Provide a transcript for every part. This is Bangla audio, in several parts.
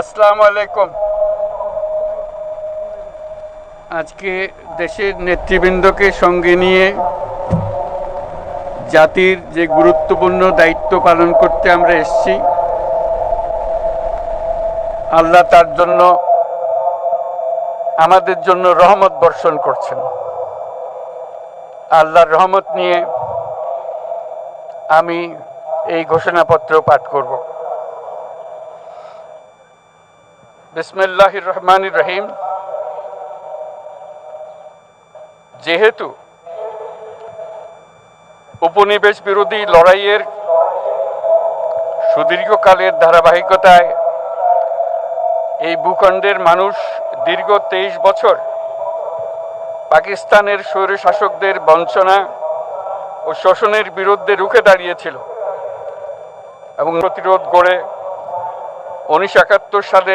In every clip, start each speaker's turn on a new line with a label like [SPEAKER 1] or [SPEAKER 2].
[SPEAKER 1] আসসালামু আলাইকুম। আজকে দেশের নেতৃবৃন্দকে সঙ্গে নিয়ে জাতির যে গুরুত্বপূর্ণ দায়িত্ব পালন করতে আমরা এসেছি, আল্লাহ তার জন্য আমাদের জন্য রহমত বর্ষণ করছেন। আল্লাহর রহমত নিয়ে আমি এই ঘোষণাপত্র পাঠ করব। বিসমিল্লাহির রহমানির রহিম যেহেতু উপনিবেশ বিরোধী লড়াইয়ের সুদীর্ঘকালের ধারাবাহিকতায় এই ভূখণ্ডের মানুষ দীর্ঘ তেইশ বছর পাকিস্তানের স্বৈর শাসকদের বঞ্চনা ও শোষণের বিরুদ্ধে রুখে দাঁড়িয়েছিল এবং প্রতিরোধ গড়ে উনিশ সালে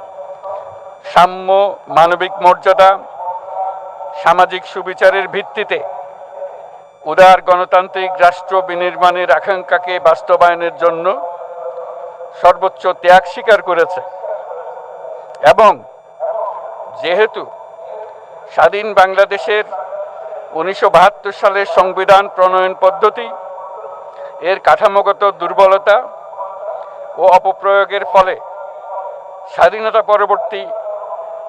[SPEAKER 1] সাম্য মানবিক মর্যাদা, সামাজিক সুবিচারের ভিত্তিতে উদার গণতান্ত্রিক রাষ্ট্র বিনির্মাণের আকাঙ্ক্ষাকে বাস্তবায়নের জন্য সর্বোচ্চ ত্যাগ স্বীকার করেছে। এবং যেহেতু স্বাধীন বাংলাদেশের উনিশশো বাহাত্তর সালের সংবিধান প্রণয়ন পদ্ধতি এর কাঠামোগত দুর্বলতা ও অপপ্রয়োগের ফলে স্বাধীনতা পরবর্তী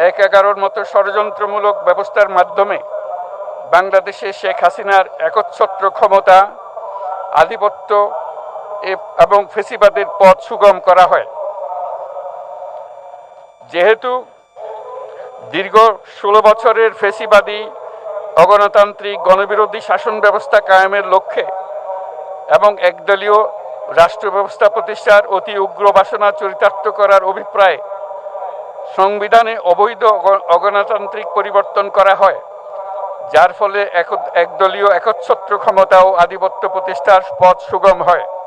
[SPEAKER 1] এক এগারোর মতো ষড়যন্ত্রমূলক ব্যবস্থার মাধ্যমে বাংলাদেশে শেখ হাসিনার একচ্ছত্র ক্ষমতা, আধিপত্য এবং ফেসিবাদের পথ সুগম করা হয়। যেহেতু দীর্ঘ ষোলো বছরের ফেসিবাদী, অগণতান্ত্রিক গণবিরোধী শাসন ব্যবস্থা কায়েমের লক্ষ্যে এবং একদলীয় রাষ্ট্র ব্যবস্থা প্রতিষ্ঠার অতি উগ্র বাসনা চরিতার্থ করার অভিপ্রায়ে সংবিধানে অবৈধ অগণতান্ত্রিক পরিবর্তন করা হয়, যার ফলে এক- একদলীয় একচ্ছত্র ক্ষমতা ও আধিপত্য প্রতিষ্ঠার পথ সুগম হয়।